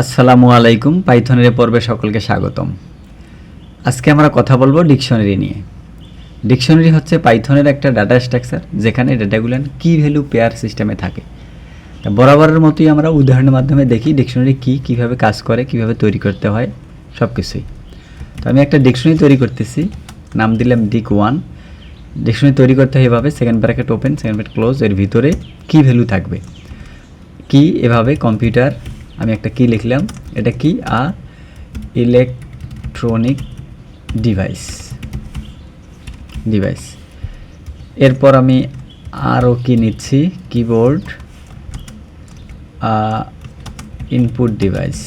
আসসালামু আলাইকুম, পাইথনের পর্বে সকলকে স্বাগতম। আজকে আমরা কথা বলব ডিকশনারি নিয়ে। ডিকশনারি হচ্ছে পাইথনের একটা ডাটা স্ট্রাকচার, যেখানে ডেটাগুলো কি ভ্যালু পেয়ার সিস্টেমে থাকে। তা বরাবরের মতোই আমরা উদাহরণের মাধ্যমে দেখি ডিকশনারি কি কীভাবে কাজ করে, কীভাবে তৈরি করতে হয় সব কিছুই তো আমি একটা ডিকশনারি তৈরি করতেছি, নাম দিলাম ডিক ওয়ান ডিকশনারি তৈরি করতে হয় এভাবে second bracket open second bracket close এর ভিতরে কি ভ্যালু থাকবে? কি এভাবে কম্পিউটার আমি একটা কি লিখলাম। এটা কি? আ ইলেকট্রনিক ডিভাইস ডিভাইস এরপর আমি আরও কি নিচ্ছি। কিবোর্ড ইনপুট ডিভাইস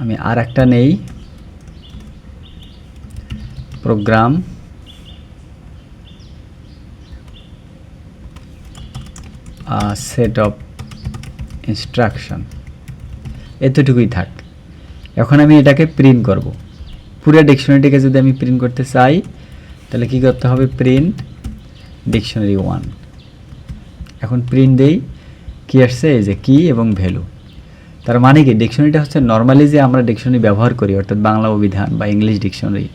আমি আর একটা নেই। প্রোগ্রাম সেট অফ ইনস্ট্রাকশন এতটুকুই থাক। এখন আমি এটাকে প্রিন্ট করব। পুরো ডিকশনারিটিকে যদি আমি প্রিন্ট করতে চাই, তাহলে কি করতে হবে? প্রিন্ট ডিকশনারি ওয়ান এখন প্রিন্ট দেই। কি আসছে? এই যে কি এবং ভ্যালু তার মানে কি? ডিকশনারিটা হচ্ছে নর্মালি যে আমরা ডিকশনারি ব্যবহার করি, অর্থাৎ বাংলা অভিধান বা ইংলিশ ডিকশনারি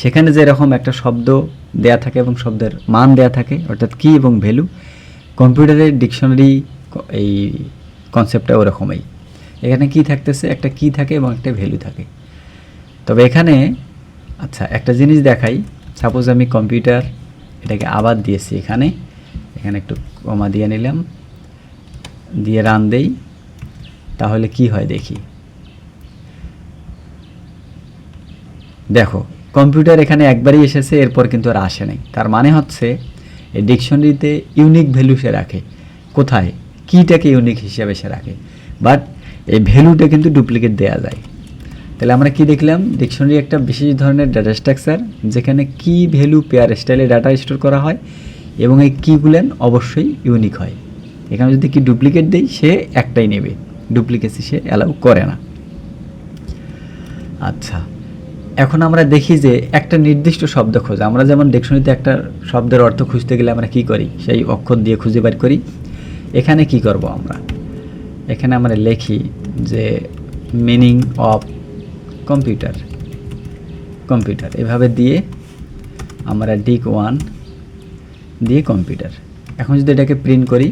সেখানে যেরকম একটা শব্দ দেয়া থাকে এবং শব্দের মান দেয়া থাকে, অর্থাৎ কি এবং ভ্যালু কম্পিউটারের ডিকশনারি এই কনসেপ্টটা ওরকমই। এখানে কি থাকতেছে? একটা কি থাকে এবং একটা ভ্যালু থাকে। তবে এখানে আচ্ছা একটা জিনিস দেখাই। সাপোজ আমি কম্পিউটার এটাকে আবার দিয়েছি এখানে। এখানে একটু কমা দিয়ে নিলাম। দিয়ে রান দেই। তাহলে কি হয় দেখি? দেখো কম্পিউটার এখানে একবারই এসেছে, এরপর কিন্তু আর আসে নাই। তার মানে হচ্ছে, এই ডিকশনারিতে ইউনিক ভ্যালু সে রাখে। কোথায়? কীটাকে ইউনিক হিসাবে সে রাখে। বাট এই ভ্যালুটা কিন্তু ডুপ্লিকেট দেওয়া যায়। তাহলে আমরা কি দেখলাম? ডিকশনারি একটা বিশেষ ধরনের ডাটা স্ট্রাকচার যেখানে কি ভ্যালু পেয়ার স্টাইলে ডাটা স্টোর করা হয় এবং এই কিগুলেন অবশ্যই ইউনিক হয়। এখানে যদি কি ডুপ্লিকেট দেই, সে একটাই নেবে। ডুপ্লিকেসি সে অ্যালাউ করে না। আচ্ছা এখন আমরা দেখি যে একটা নির্দিষ্ট শব্দ খোঁজ। আমরা যেমন ডিকশনারিতে একটা শব্দের অর্থ খুঁজতে গেলে আমরা কি করি? সেই অক্ষর দিয়ে খুঁজে বের করি। এখানে কি করব আমরা? এখানে আমরা লিখি যে মিনিং অফ কম্পিউটার কম্পিউটার এভাবে দিয়ে আমরা ডিক ওয়ান দিয়ে কম্পিউটার এখন যদি এটাকে প্রিন্ট করি,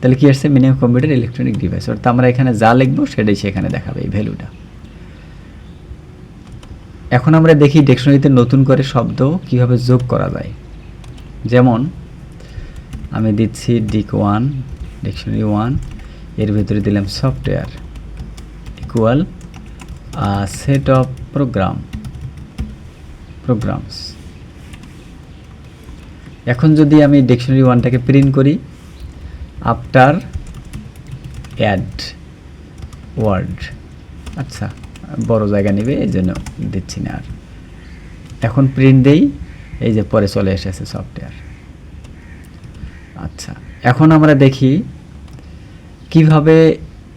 তাহলে কী আসছে? Meaning of computer electronic device অর্থাৎ আমরা এখানে যা লিখব, সেটাই সেখানে দেখাবে, এই ভ্যালুটা এখন আমরা দেখি ডিকশনারিতে নতুন করে শব্দ কীভাবে যোগ করা যায়। যেমন আমি দিচ্ছি ডিক ওয়ান ডিকশনারি ওয়ানের ভিতরে দিলাম software equal set of program programs এখন যদি আমি ডিকশনারি ওয়ানটাকে প্রিন্ট করি আফটার অ্যাড ওয়ার্ড আচ্ছা বড় জায়গা নেবে, এই জন্য দিচ্ছি না আর। এখন প্রিন্ট দেই, এই যে পরে চলে এসেছে সফটওয়্যার এখন আমরা দেখি কীভাবে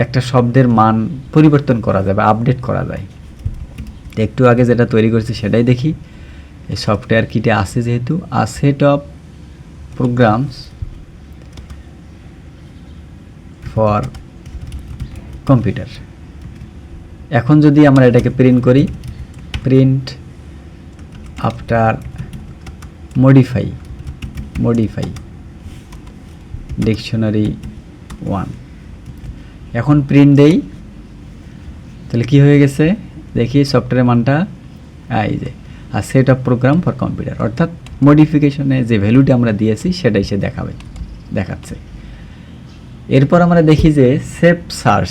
একটা শব্দের মান পরিবর্তন করা যায় বা আপডেট করা যায়। একটু আগে যেটা তৈরি করেছি সেটাই দেখি। এই সফটওয়্যার কিটে আছে যেহেতু a set of programs for computer এখন যদি আমরা এটাকে প্রিন্ট করি print after modify modify dictionary one এখন প্রিন্ট দেই। তাহলে কি হয়ে গেছে? দেখি সফটওয়্যারের মানটা। এই যে, আর set of program for computer অর্থাৎ মডিফিকেশনে যে ভ্যালুটা আমরা দিয়েছি, সেটাই সে দেখাবে, দেখাচ্ছে। এরপর আমরা দেখি যে সেফ সার্চ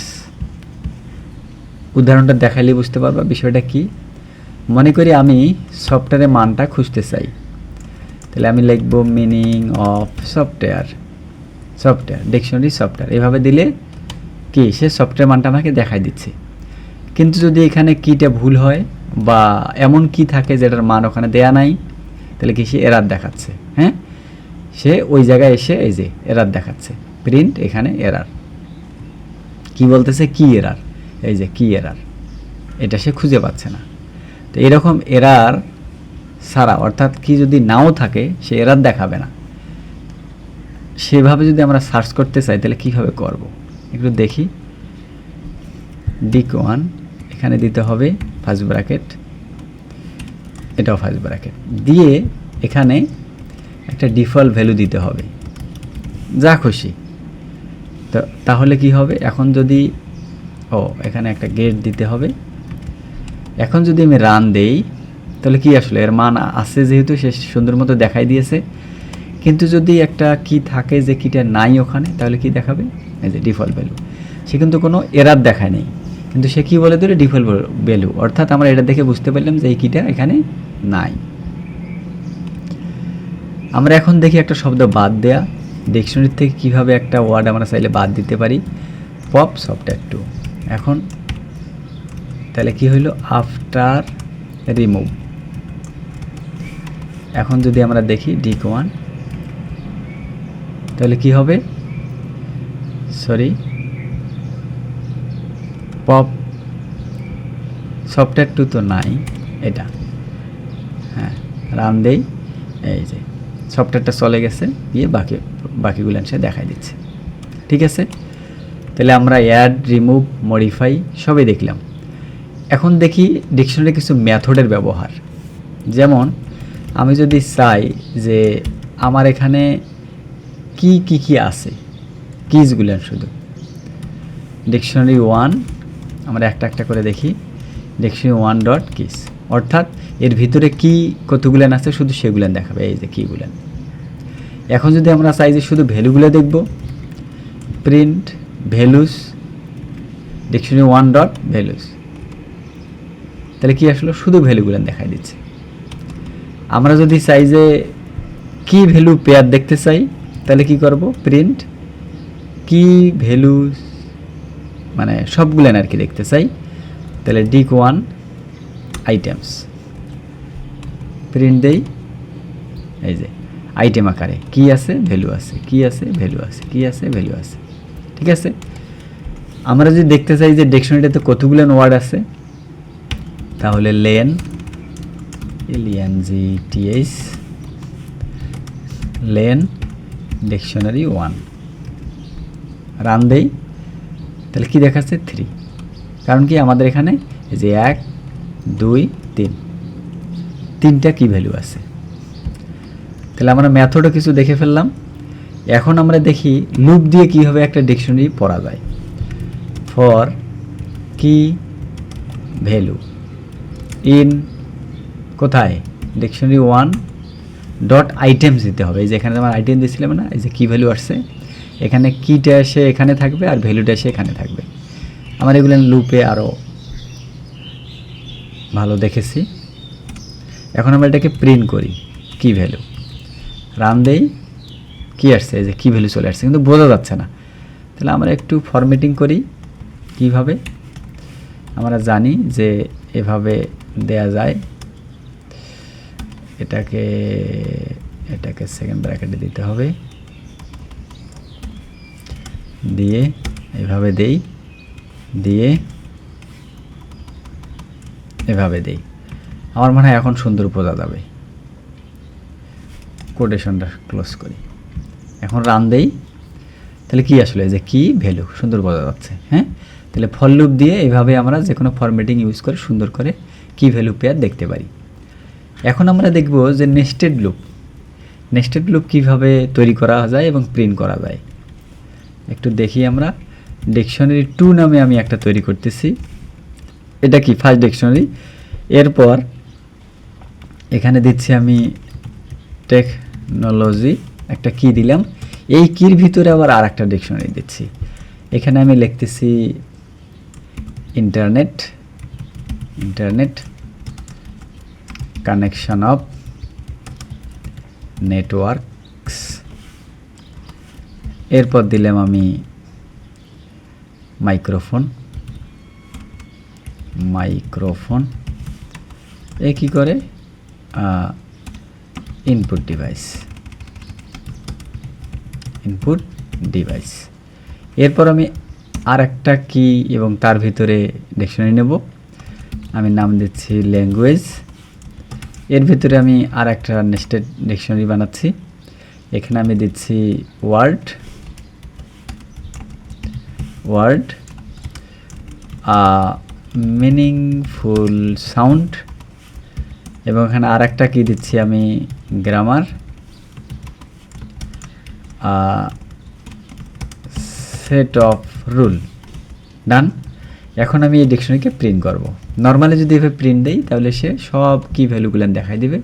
উদাহরণটা দেখাইলে বুঝতে পারবা বিষয়টা কি। মনে করি আমি সফটওয়্যারের মানটা খুঁজতে চাই। তাহলে আমি লিখব meaning of software software dictionary software এভাবে দিলে কি, সে সফটওয়্যার মানটা আমাকে দেখাই দিচ্ছে। কিন্তু যদি এখানে কিটা ভুল হয় বা এমন কি থাকে যেটার মান ওখানে দেয়া নাই, তাহলে কি সে এরার দেখাচ্ছে? হ্যাঁ? সে ওই জায়গায় এসে এই যে এরার দেখাচ্ছে। প্রিন্ট এখানে এরার কি বলতেছে? কি এরার এই যে কি এরার এটা সে খুঁজে পাচ্ছে না। তো এরকম এরার ছাড়া, অর্থাৎ কি যদি নাও থাকে, সে এরার দেখাবে না। সেভাবে যদি আমরা সার্চ করতে চাই, তাহলে কীভাবে করব? একটু দেখি। ডিক ওয়ান, এখানে দিতে হবে ফার্স্ট ব্র্যাকেট। এটাও ফার্স্ট ব্র্যাকেট। দিয়ে এখানে একটা ডিফল্ট ভ্যালু দিতে হবে। যা খুশি। তো তাহলে কি হবে? এখন যদি, ও, এখানে একটা গেট দিতে হবে। এখন যদি আমি রান দেই, তাহলে কি আসলে? এর মান আছে যেহেতু সে সুন্দর মতো দেখাই দিয়েছে। কিন্তু যদি একটা কি থাকে যে কিটা নাই ওখানে, তাহলে কি দেখাবে? এই যে ডিফল্ট ভ্যালু সে কিন্তু কোনো এরার দেখায় নেই। কিন্তু সে কী বলে দিল ডিফল্ট ভ্যালু অর্থাৎ আমরা এটা দেখে বুঝতে পারলাম যে এই কিটা এখানে নাই। আমরা এখন দেখি একটা শব্দ বাদ দেয়া। ডিকশনারি থেকে কীভাবে একটা ওয়ার্ড আমরা চাইলে বাদ দিতে পারি? পপ সফটওয়্যার টু এখন তাহলে কি হইল? আফটার রিমুভ এখন যদি আমরা দেখি ডিক ওয়ান তাহলে কি হবে? সরি পপ সফটওয়্যার টু তো নাই, এটা। হ্যাঁ রান দেই। এই যে সফটওয়্যারটা চলে গেছে গিয়ে বাকি, বাকিগুলো সে দেখাই দিচ্ছে। ঠিক আছে? তাহলে আমরা অ্যাড রিমুভ মডিফাই সবই দেখলাম। এখন দেখি ডিকশনারি কিছু মেথডের ব্যবহার। যেমন, আমি যদি চাই যে আমার এখানে কি কি কি আছে? কিজগুলেন শুধু? ডিকশনারি ওয়ান আমরা একটা একটা করে দেখি। ডিকশনারি ওয়ান ডট কিস অর্থাৎ এর ভিতরে কি কতগুলেন আছে, শুধু সেগুলেন দেখাবে, এই যে কিগুলেন এখন যদি আমরা চাই যে শুধু ভ্যালুগুলো দেখব print values dictionary one dot values তাহলে কি আসলো? শুধু ভ্যালুগুলো দেখাই দিচ্ছে। আমরা যদি চাই যে কি ভ্যালু পেয়ার দেখতে চাই তাহলে কি করব? প্রিন্ট কি ভ্যালু মানে সবগুলো আর কি দেখতে চাই। তাহলে ডিক ওয়ান আইটেমস প্রিন্ট দেই। এই যে আইটেম আকারে। কি আছে ভ্যালু আছে। কি আছে ভ্যালু আছে। কি আছে ভ্যালু আছে। ঠিক আছে? আমরা যদি দেখতে চাই যে ডিকশনারিটাতে কতগুলো ওয়ার্ড আছে, তাহলে লেন এলিয়ান জি টিএস লেন ডিকশনারি ওয়ান রান দেই, তাহলে কি দেখাচ্ছে? থ্রি কারণ কি আমাদের এখানে যে এক, দুই, তিন। তিনটা কি ভ্যালু আছে? তাহলে আমরা ম্যাথডও কিছু দেখে ফেললাম। এখন আমরা দেখি লুপ দিয়ে কীভাবে একটা ডিকশনারি পড়া যায়। ফর কি ভ্যালু ইন কোথায়? ডিকশনারি ওয়ান ডট আইটেমস দিতে হবে। এই যে এখানে আমার আইটেম দিয়েছিলাম না, এই যে কি ভ্যালু আসছে, এখানে কিটা এসে এখানে থাকবে আর ভ্যালুটা এসে এখানে থাকবে। আমার এগুলো লুপে আরও ভালো দেখেছি। এখন আমরা এটাকে প্রিন্ট করি কি ভ্যালু রান দেই কী আসছে, এই যে কী ভ্যালু চলে আসছে, কিন্তু বোঝা যাচ্ছে না। তাহলে আমরা একটু ফরম্যাটিং করি, কীভাবে? আমরা জানি যে এভাবে দেয়া যায়। এটাকে এটাকে সেকেন্ড ব্র্যাকেটে দিতে হবে। দিয়ে এভাবে দেই, দিয়ে এভাবে দেই। আমার মনে হয় এখন সুন্দর বোঝা যাবে। কোটেশনটা ক্লোজ করি। এখন রান দেই। তাহলে কি আসলে? যে কি? ভ্যালু সুন্দর বোঝা যাচ্ছে হ্যাঁ? তাহলে ফল লুপ দিয়ে এইভাবে আমরা যে কোনো ফরম্যাটিং ইউজ করে সুন্দর করে কি ভ্যালু পেয়ার দেখতে পারি। এখন আমরা দেখব যে নেস্টেড লুপ নেস্টেড লুপ কীভাবে তৈরি করা যায় এবং প্রিন্ট করা যায়। একটু দেখি আমরা ডিকশনারি টু নামে আমি একটা তৈরি করতেছি। এটা কি? ফার্স্ট ডিকশনারি এরপর এখানে দিচ্ছি আমি টেকনোলজি একটা কি দিলাম। এই কির ভিতরে আবার আর একটা ডিকশনারি দিচ্ছি। এখানে আমি লিখতেছি internet internet connection of networks এরপর দিলাম আমি মাইক্রোফোন মাইক্রোফোন এ কী করে? ইনপুট ডিভাইস ইনপুট ডিভাইস এরপর আমি আর একটা কি এবং তার ভিতরে ডিকশনারি নেব। আমি নাম দিচ্ছি ল্যাঙ্গুয়েজ এর ভিতরে আমি আর একটা নেস্টেড ডিকশনারি বানাচ্ছি। এখানে আমি দিচ্ছি ওয়ার্ড ওয়ার্ড মিনিংফুল সাউন্ড এবং এখানে আর একটা কী দিচ্ছি আমি grammar set of rule done এখন আমি এই ডিকশনারিকে প্রিন্ট করব। নর্মালি যদি এভাবে প্রিন্ট দেই, তাহলে সে সব কি ভ্যালুগুলো দেখাই দিবে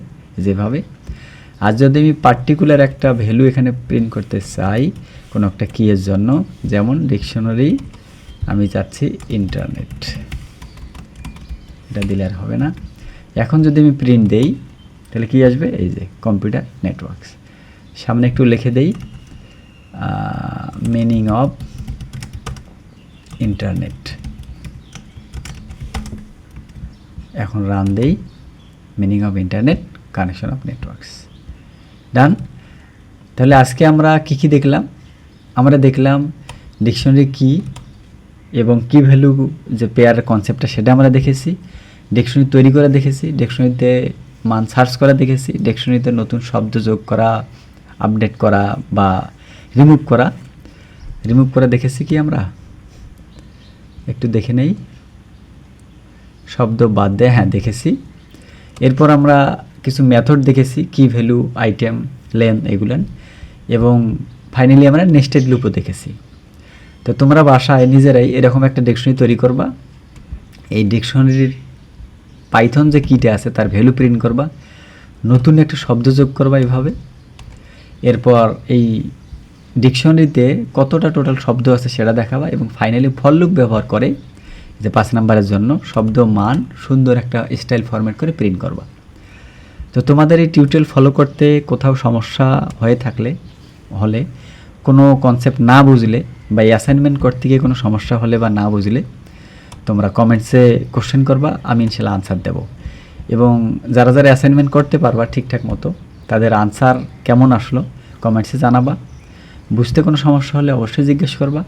যেভাবে। আর যদি আমি পার্টিকুলার একটা ভ্যালু এখানে প্রিন্ট করতে চাই, কোনো একটা কিয়ের জন্য, যেমন ডিকশনারি আমি চাচ্ছি ইন্টারনেট এটা দিলে আর হবে না। এখন যদি আমি প্রিন্ট দেই, তাহলে কি আসবে? এই যে কম্পিউটার নেটওয়ার্কস সামনে একটু লিখে দেই মিনিং অফ ইন্টারনেট এখন রান দেই meaning of internet connection of networks done তাহলে আজকে আমরা কি কি দেখলাম? আমরা দেখলাম ডিকশনারি কি এবং কি ভ্যালু যে পেয়ার কনসেপ্টটা সেটা আমরা দেখেছি। ডিকশনারি তৈরি করে দেখেছি ডিকশনারিতে মান সার্চ করা দেখেছি ডিকশনারিতে নতুন শব্দ যোগ করা আপডেট করা বা রিমুভ করা। রিমুভ করা দেখেছি কি আমরা? একটু দেখে নেই। শব্দ বাদ দেয় হ্যাঁ দেখেছি। এরপর আমরা কিছু মেথড দেখেছি কি ভ্যালু আইটেম লেন এগুলেন। এবং ফাইনালি আমরা নেস্টেড লুপও দেখেছি। তো তোমরা বাসায় নিজেরাই এরকম একটা ডিকশনারি তৈরি করবা। এই ডিকশনারির পাইথন যে কিটা আছে, তার ভ্যালু প্রিন্ট করবা। নতুন একটা শব্দ যোগ করবা এইভাবে এরপর এই ডিকশনারিতে কতটা টোটাল শব্দ আছে সেটা দেখাবা এবং ফাইনালি ফল লুপ ব্যবহার করে যে পাঁচ নাম্বারের জন্য শব্দ, মান সুন্দর একটা স্টাইল ফরম্যাট করে প্রিন্ট করবা। তো তোমাদের এই টিউটোরিয়াল ফলো করতে কোথাও সমস্যা হয়ে থাকলে, হলে কোনো কনসেপ্ট না বুঝলে বা এই অ্যাসাইনমেন্ট করতে গিয়ে কোনো সমস্যা হলে বা না বুঝলে, তোমরা কমেন্টসে কোশ্চেন করবা, আমি ইনশাল্লাহ আনসার দেব। এবং যারা যারা অ্যাসাইনমেন্ট করতে পারবা ঠিকঠাক মতো, তাদের আনসার কেমন আসলো কমেন্টসে জানাবা। বুঝতে কোনো সমস্যা হলে অবশ্যই জিজ্ঞেস করবা।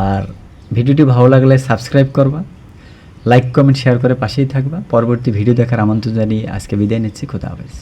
আর ভিডিওটি ভালো লাগলে সাবস্ক্রাইব করবা, লাইক, কমেন্ট শেয়ার করে পাশেই থাকবা। পরবর্তী ভিডিও দেখার আমন্ত্রণ জানিয়ে আজকে বিদায় নিচ্ছি, খোদা হাফেজ।